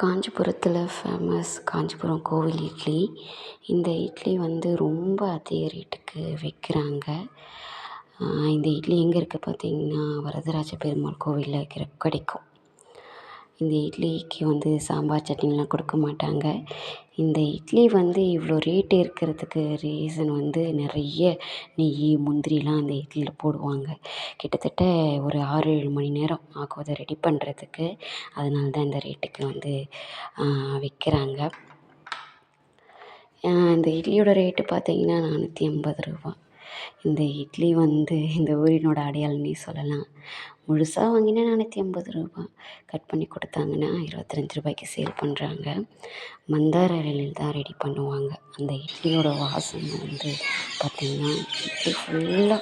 காஞ்சிபுரத்தில் ஃபேமஸ் காஞ்சிபுரம் கோவில் இட்லி. இந்த இட்லி வந்து ரொம்ப அதிக ரேட்டுக்கு விற்கிறாங்க இந்த இட்லி எங்கே இருக்குது பார்த்தீங்கன்னா வரதராஜ பெருமாள் கோவிலில் கிற கிடைக்கும். இந்த இட்லிக்கு வந்து சாம்பார் சட்னிலாம் கொடுக்க மாட்டாங்க. இந்த இட்லி வந்து இவ்வளோ ரேட்டு இருக்கிறதுக்கு ரீசன் வந்து நிறைய நெய் முந்திரிலாம் அந்த இட்லியில் போடுவாங்க. கிட்டத்தட்ட ஒரு ஆறு ஏழு மணி நேரம் ஆகும் அதை ரெடி பண்ணுறதுக்கு அதனால தான் இந்த ரேட்டுக்கு வந்து விற்கிறாங்க இந்த இட்லியோட ரேட்டு பார்த்தீங்கன்னா நானூற்றி ஐம்பது ரூபா. இந்த இட்லி வந்து இந்த ஊரினோட அடையாளம்னே சொல்லலாம். முழுசாக வாங்கினா நானூற்றி ஐம்பது ரூபா. கட் பண்ணி கொடுத்தாங்கன்னா இருபத்தஞ்சி ரூபாய்க்கு சேல் பண்ணுறாங்க மந்தார இலையில் தான் ரெடி பண்ணுவாங்க. அந்த இட்லியோட வாசனை வந்து பார்த்திங்கன்னா இட்லி ஃபுல்லாக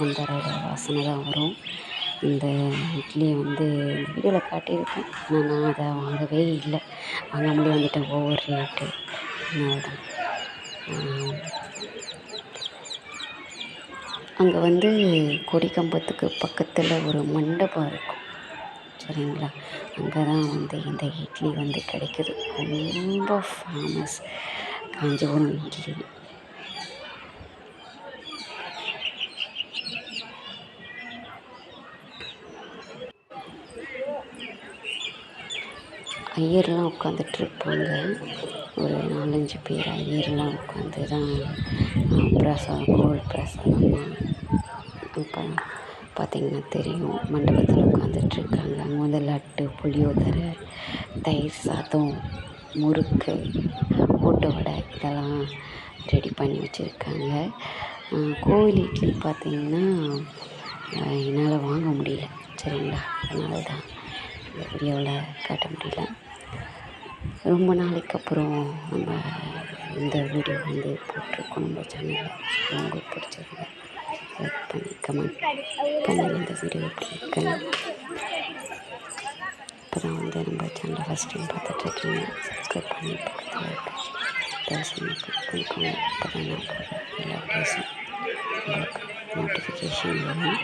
மந்தார இலை வாசனை தான் வரும். இந்த இட்லியை வந்து இந்த வீடியோவில் காட்டியிருக்கேன். ஆனால் நான் அதை வாங்கவே இல்லை. வாங்காமலே வந்துட்டேன் ஓவர் ரேட்டு அதனால தான் அங்கே வந்து கொடிக்கம்பத்துக்கு பக்கத்தில் ஒரு மண்டபம் இருக்கும். சரிங்களா? அங்கே தான் வந்து இந்த இட்லி வந்து கிடைக்கிது. ரொம்ப ஃபேமஸ் காஞ்சிபுரம் இட்லி. ஐயர்லாம் உட்காந்துட்ருப்பாங்க ஒரு நாலஞ்சு பேர் ஐயர்லாம் உட்காந்து தான் பிரசாதம் கோவில் பிரசாதமாக இப்போ பார்த்திங்கன்னா தெரியும். மண்டபத்தில் உட்காந்துட்ருக்காங்க அங்கே வந்து லட்டு புளியோதரை தயிர் சாதம் முறுக்கு ஓட்டு வடை இதெல்லாம் ரெடி பண்ணி வச்சுருக்காங்க. கோவில் இட்லி பார்த்திங்கன்னா என்னால் வாங்க முடியல. சரிங்களா? அதனால தான் இந்த வீடியோவில் காட்ட முடியல. ரொம்ப நாளைக்கு அப்புறம் நம்ம இந்த வீடியோ வந்து போட்டிருக்கோம். நம்ம சேனலில் உங்களுக்கு பிடிச்சிருந்தா லைக் பண்ணி கமெண்ட் பண்ணி இந்த வீடியோ எப்படி இருக்குன்னு இப்போ நான் வந்து நம்ம சேனலை ஃபஸ்ட் டைம் பார்த்துட்ருக்கீங்க சப்ஸ்கிரைப் பண்ணி பக்கத்தில் இருக்க கிளிக் பண்ணிக்கோங்க இப்போ தான் நான் போடுற எல்லா டேஸும் உங்களுக்கு நோட்டிஃபிகேஷன் வரும்.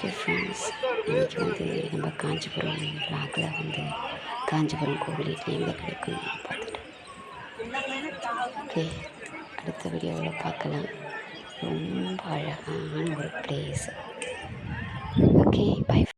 ஓகே ஃப்ரெண்ட்ஸ் இன்றைக்கி வந்து நம்ம காஞ்சிபுரம் பிளாகில் வந்து காஞ்சிபுரம் கோவிலுக்கு எங்கே கிடைக்கும் பார்த்துட்டு ஓகே அடுத்த வீடியோவில் பார்க்கலாம். ரொம்ப அழகான ஒரு பிளேஸ் ஓகே